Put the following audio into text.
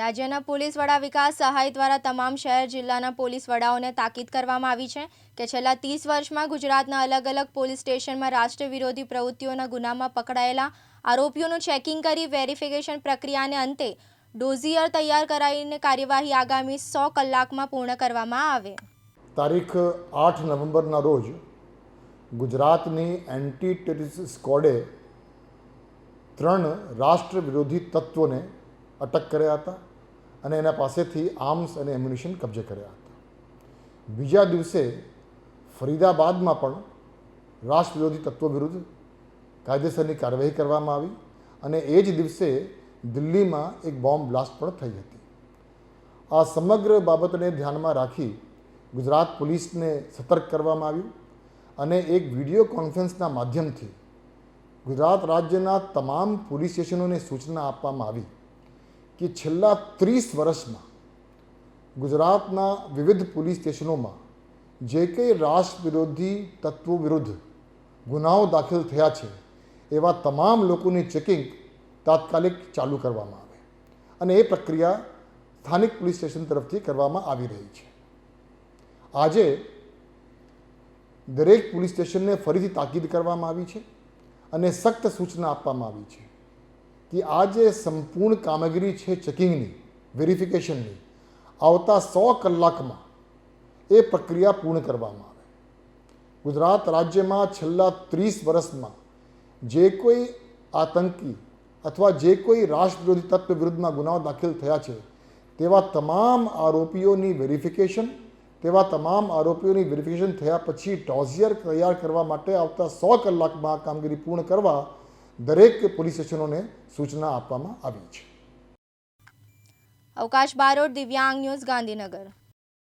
રાજ્યના પોલીસ વડા વિકાસ સહાય દ્વારા તમામ શહેર જિલ્લાના પોલીસ વડાઓને તાકીદ કરવામાં આવી છે કે છેલ્લા ત્રીસ વર્ષમાં ગુજરાતના અલગ અલગ પોલીસ સ્ટેશનમાં રાષ્ટ્ર વિરોધી પ્રવૃત્તિઓના ગુનામાં પકડાયેલા આરોપીઓનું ચેકિંગ કરી વેરિફિકેશન પ્રક્રિયાને અંતે ડોઝિયર તૈયાર કરાવીને કાર્યવાહી આગામી સો કલાકમાં પૂર્ણ કરવામાં આવે. તારીખ આઠ નવેમ્બરના રોજ ગુજરાતની એન્ટી ટેરરિસ્ટ સ્કોડે ત્રણ રાષ્ટ્ર વિરોધી તત્વોને અટક કર્યા હતા. અને એના પાસેથી આર્મ્સ અને એમ્યુનિશન કબજે કર્યા હતા. બીજા દિવસે ફરીદાબાદમાં પણ રાષ્ટ્ર વિરોધી તત્વો વિરુદ્ધ કાયદેસરની કાર્યવાહી કરવામાં આવી અને એ જ દિવસે દિલ્હીમાં એક બોમ્બ બ્લાસ્ટ પણ થઈ હતી. આ સમગ્ર બાબતને ધ્યાનમાં રાખી ગુજરાત પોલીસને સતર્ક કરવામાં આવ્યું અને એક વીડિયો કોન્ફરન્સના માધ્યમથી ગુજરાત રાજ્યના તમામ પોલીસ સ્ટેશનોને સૂચના આપવામાં આવી કે છેલ્લા ત્રીસ વર્ષમાં ગુજરાતના વિવિધ પોલીસ સ્ટેશનોમાં જે કંઈ રાષ્ટ્ર વિરોધી તત્વો વિરુદ્ધ ગુનાઓ દાખલ થયા છે, એવા તમામ લોકોની ચેકિંગ તાત્કાલિક ચાલુ કરવામાં આવે અને એ પ્રક્રિયા સ્થાનિક પોલીસ સ્ટેશન તરફથી કરવામાં આવી રહી છે. આજે દરેક પોલીસ સ્ટેશનને ફરીથી તાકીદ કરવામાં આવી છે અને સખ્ત સૂચના આપવામાં આવી છે. કે આ જે સંપૂર્ણ કામગીરી છે ચેકિંગની વેરિફિકેશનની આવતા સો કલાકમાં એ પ્રક્રિયા પૂર્ણ કરવામાં આવે ગુજરાત રાજ્યમાં છેલ્લા ત્રીસ વર્ષમાં જે કોઈ આતંકી અથવા જે કોઈ રાષ્ટ્ર વિરોધી તત્વ વિરુદ્ધમાં ગુનાઓ દાખલ થયા છે તેવા તમામ આરોપીઓની વેરિફિકેશન તેવા તમામ આરોપીઓની વેરિફિકેશન થયા પછી ડોઝિયર તૈયાર કરવા માટે આવતા સો કલાકમાં આ કામગીરી પૂર્ણ કરવા દરેક પોલીસ સ્ટેશનોને સૂચના આપવામાં આવી છે. અવકાશ બારોટ દિવ્યાંગ ન્યૂઝ ગાંધીનગર.